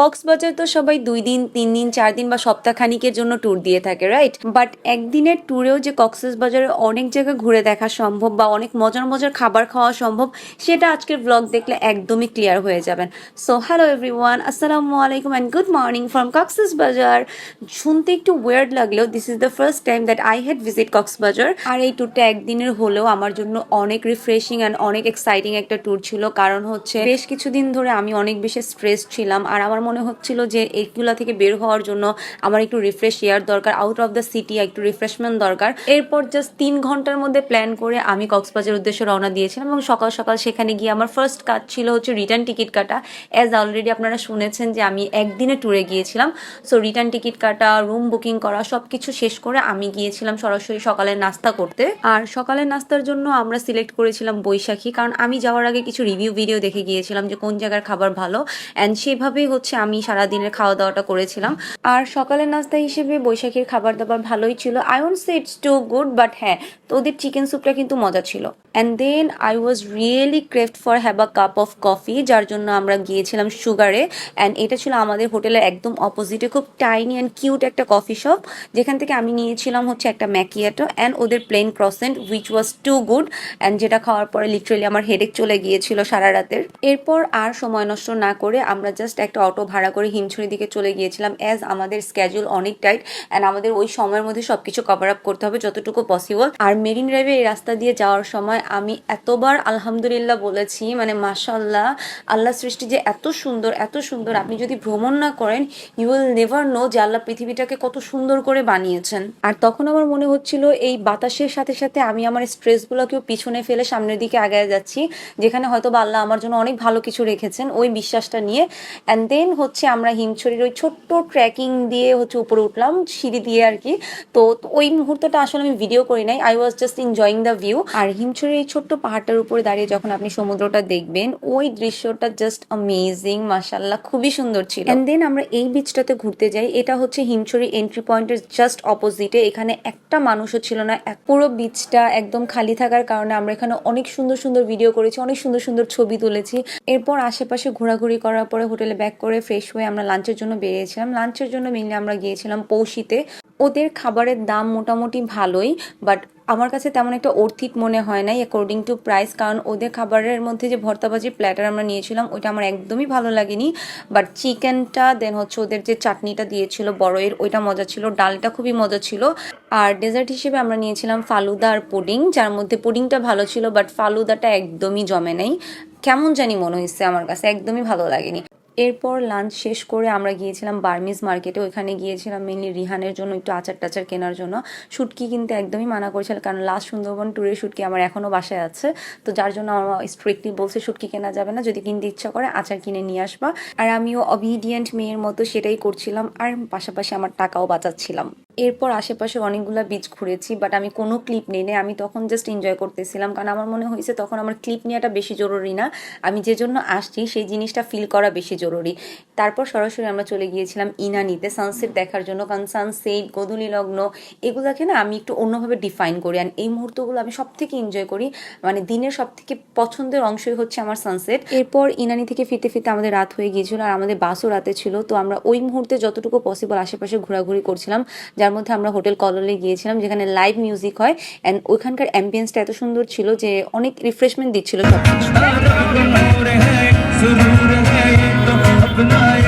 কক্সবাজার তো সবাই দুই দিন, তিন দিন, চার দিন বা সপ্তাহ খানিকের জন্য ট্যুর দিয়ে থাকে রাইট বাট একদিনের ট্যুরেও যে কক্সবাজারে অনেক জায়গা ঘুরে দেখা সম্ভব বা অনেক মজার মজার খাবার খাওয়া সম্ভব, সেটা আজকের ব্লগ দেখলে একদমই ক্লিয়ার হয়ে যাবেন। সো হ্যালো এভরিওয়ান আসসালামু আলাইকুম and good morning from Cox's Bazar. শুনতে একটু ওয়ার্ড লাগলেও this is the first time that I had visit Cox's Bazar. আর এই ট্যুরটা একদিনের হলেও আমার জন্য অনেক রিফ্রেশিং অ্যান্ড অনেক এক্সাইটিং একটা ট্যুর ছিল। কারণ হচ্ছে বেশ কিছুদিন ধরে আমি অনেক বেশি স্ট্রেস ছিলাম আর আমার মনে হচ্ছিল যে এইগুলা থেকে বের হওয়ার জন্য আমার একটু রিফ্রেশ এয়ার দরকার আউট অফ দ্য সিটি একটু রিফ্রেশমেন্ট দরকার। এরপর জাস্ট তিন ঘণ্টার মধ্যে প্ল্যান করে আমি কক্সবাজার উদ্দেশ্যে রওনা দিয়েছিলাম এবং সকাল সকাল সেখানে গিয়ে আমার ফার্স্ট কাজ ছিল হচ্ছে রিটার্ন টিকিট কাটা। অ্যাজ অলরেডি আপনারা শুনেছেন যে আমি একদিনে ট্যুরে গিয়েছিলাম। সো রিটার্ন টিকিট কাটা রুম বুকিং করা সব কিছু শেষ করে আমি গিয়েছিলাম সরাসরি সকালের নাস্তা করতে। আর সকালের নাস্তার জন্য আমরা সিলেক্ট করেছিলাম বৈশাখী, কারণ আমি যাওয়ার আগে কিছু রিভিউ ভিডিও দেখে গিয়েছিলাম যে কোন জায়গার খাবার ভালো। অ্যান্ড সেভাবেই হচ্ছে আমি সারাদিনের খাওয়া দাওয়াটা করেছিলাম। আর সকালের নাস্তা হিসেবে বৈশাখীর খাবার দাবার ভালোই ছিল। I won't say it's too good but হ্যাঁ তো ওদের চিকেন স্যুপটা কিন্তু মজা ছিল। And then I was really craved for have a cup of coffee যার জন্য আমরা গিয়েছিলাম সুগারে অ্যান্ড এটা ছিল আমাদের হোটেলের একদম অপোজিটে খুব টাইনি অ্যান্ড কিউট একটা কফি শপ যেখান থেকে আমি নিয়েছিলাম হচ্ছে একটা ম্যাকিয়াটো অ্যান্ড ওদের plain croissant which was too good and যেটা খাওয়ার পরে লিটারেলি আমার হেডেক চলে গিয়েছিল সারা রাতের। এরপর আর সময় নষ্ট না করে আমরা জাস্ট একটা অটো ভাড়া করে হিমছড়ির দিকে চলে গিয়েছিলাম। অ্যাজ আমাদের স্ক্যাজুল অনেক টাইট অ্যান্ড আমাদের ওই সময়ের মধ্যে সব কিছু কভার আপ করতে হবে যতটুকু পসিবল আর মেরিন ড্রাইভে এই রাস্তা দিয়ে যাওয়ার সময় আমি এতবার আলহামদুলিল্লাহ বলেছি মানে মাশাল্লাহ আল্লাহ সৃষ্টি যে এত সুন্দর এত সুন্দর। আপনি যদি ভ্রমণ না করেন ইউ উইল নেভার নো যে আল্লাহ পৃথিবীটাকে কত সুন্দর করে বানিয়েছেন। আর তখন আমার মনে হচ্ছিল এই বাতাসের সাথে সাথে আমি আমার স্ট্রেসগুলোকেও পিছনে ফেলে সামনের দিকে আগায় যাচ্ছি, যেখানে হয়তো বা আল্লাহ আমার জন্য অনেক ভালো কিছু রেখেছেন, ওই বিশ্বাসটা নিয়ে। অ্যান্ড দেন হচ্ছে আমরা হিমছড়ির ওই ছোট্ট ট্রেকিং দিয়ে হচ্ছে উপরে উঠলাম, সিঁড়ি দিয়ে আর কি। তো ওই মুহূর্তটা আসলে আমি ভিডিও করি নাই I was just enjoying the view আর হিমছড়ির এই ছোট্ট পাহাড়টার উপরে দাঁড়িয়ে যখন আপনি সমুদ্রটা দেখবেন, ওই দৃশ্যটা জাস্ট অ্যামেজিং মাসাল্লাহ খুবই সুন্দর ছিল। অ্যান্ড দেন আমরা এই বিচটাতে ঘুরতে যাই, এটা হচ্ছে হিমছড়ি এন্ট্রি পয়েন্টের জাস্ট অপোজিটে এখানে একটা মানুষও ছিল না পুরো বিচটা একদম খালি থাকার কারণে আমরা এখানে অনেক সুন্দর সুন্দর ভিডিও করেছি, অনেক সুন্দর সুন্দর ছবি তুলেছি। এরপর আশেপাশে ঘোরাঘুরি করার পরে হোটেলে ব্যাক করে ফ্রেশ হয়ে আমরা লাঞ্চের জন্য বেরিয়েছিলাম। লাঞ্চের জন্য মেনলি আমরা গিয়েছিলাম পৌষিতে। ওদের খাবারের দাম মোটামুটি ভালোই বাট আমার কাছে তেমন একটা অর্থিক মনে হয় নাই অ্যাকর্ডিং টু প্রাইস কারণ ওদের খাবারের মধ্যে যে ভর্তাবাজি প্ল্যাটার আমরা নিয়েছিলাম, ওইটা আমার একদমই ভালো লাগেনি। বাট চিকেনটা দেন হচ্ছে ওদের যে চাটনিটা দিয়েছিল বড়য়ের ওইটা মজা ছিল, ডালটা খুবই মজা ছিল। আর ডেজার্ট হিসেবে আমরা নিয়েছিলাম ফালুদা আর পুডিং, যার মধ্যে পুডিংটা ভালো ছিল বাট ফালুদাটা একদমই জমে নেই। কেমন জানি মনে হয়েছে আমার কাছে, একদমই ভালো লাগেনি। এরপর লাঞ্চ শেষ করে আমরা গিয়েছিলাম বার্মিজ মার্কেটে ওইখানে গিয়েছিলাম মেনলি রিহানের জন্য একটু আচার টাচার কেনার জন্য। শুটকি কিনতে একদমই মানা করেছিল, কারণ লাস্ট সুন্দরবন ট্যুরের শুটকি আমার এখনও বাসায় আছে। তো যার জন্য আমার স্ট্রিক্টলি বলছে শুটকি কেনা যাবে না, যদি কিনতে ইচ্ছা করে আচার কিনে নিয়ে আসবা। আর আমিও অবিডিয়েন্ট মেয়ের মতো সেটাই করছিলাম, আর পাশাপাশি আমার টাকাও বাঁচাচ্ছিলাম। এরপর আশেপাশে অনেকগুলো বিচ ঘুরেছি বাট আমি কোনো ক্লিপ নিই নাই আমি তখন জাস্ট এনজয় করতেছিলাম, কারণ আমার মনে হয়েছে তখন আমার ক্লিপ নেওয়াটা বেশি জরুরি না। আমি যে জন্য আসছি, সেই জিনিসটা ফিল করা বেশি জরুরি। তারপর সরাসরি আমরা চলে গিয়েছিলাম ইনানিতে সানসেট দেখার জন্য, কারণ সানসেট গোধূলি লগ্ন, এগুলোকে না আমি একটু অন্যভাবে ডিফাইন করি। আর এই মুহূর্তগুলো আমি সব থেকে এনজয় করি মানে দিনের সব থেকে পছন্দের অংশই হচ্ছে আমার সানসেট এরপর ইনানি থেকে ফিরতে ফিরতে আমাদের রাত হয়ে গিয়েছিল আর আমাদের বাসও রাতে ছিল। তো আমরা ওই মুহূর্তে যতটুকু পসিবল আশেপাশে ঘোরাঘুরি করছিলাম, যার মধ্যে আমরা হোটেল কললে গিয়েছিলাম, যেখানে লাইভ মিউজিক হয়। অ্যান্ড ওইখানকার অ্যাম্বিয়েন্সটা এত সুন্দর ছিল যে অনেক রিফ্রেশমেন্ট দিচ্ছিল সব কিছু Tonight.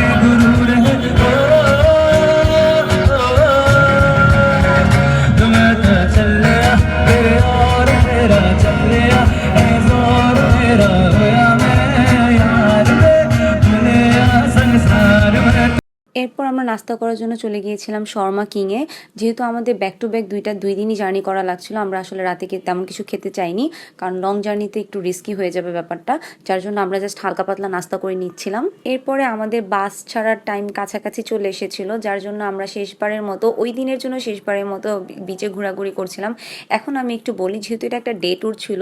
এরপর আমরা নাস্তা করার জন্য চলে গিয়েছিলাম শর্মা কিংয়ে। যেহেতু আমাদের ব্যাক টু ব্যাক দুইটা, দুই দিনই জার্নি করা লাগছিল, আমরা আসলে রাতে তেমন কিছু খেতে চাইনি, কারণ লং জার্নিতে একটু রিস্কি হয়ে যাবে ব্যাপারটা, যার জন্য আমরা জাস্ট হালকা পাতলা নাস্তা করে নিচ্ছিলাম। এরপরে আমাদের বাস ছাড়ার টাইম কাছাকাছি চলে এসেছিল, যার জন্য আমরা শেষবারের মতো, ওই দিনের জন্য শেষবারের মতো বিচে ঘোরাঘুরি করছিলাম। এখন আমি একটু বলি, যেহেতু এটা একটা ডে ট্যুর ছিল,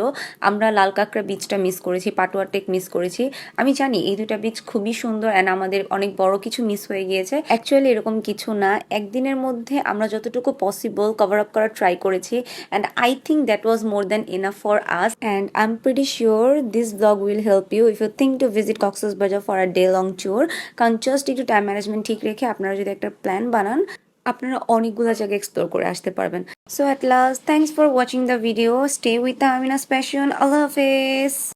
আমরা লাল কাঁকড়া বিচটা মিস করেছি পাটুয়া টেক মিস করেছি। আমি জানি এই দুটা বিচ খুবই সুন্দর অ্যান্ড আমাদের অনেক বড় কিছু মিস হয়ে গিয়েছে। গিয়েছে অ্যাকচুয়ালি এরকম কিছু না। একদিনের মধ্যে আমরা যতটুকু পসিবল কভার আপ করার ট্রাই করেছি। And I think that was more than enough for us and I am pretty sure this blog will help you if you think to visit Cox's Bazar for a day long tour কারণ just একটু time management ঠিক রেখে আপনারা যদি একটা plan বানান, আপনারা অনেকগুলো জায়গা এক্সপ্লোর করে আসতে পারবেন। So at last thanks for watching the video stay with the Amina স্পেশন আল্লাহ হাফেজ!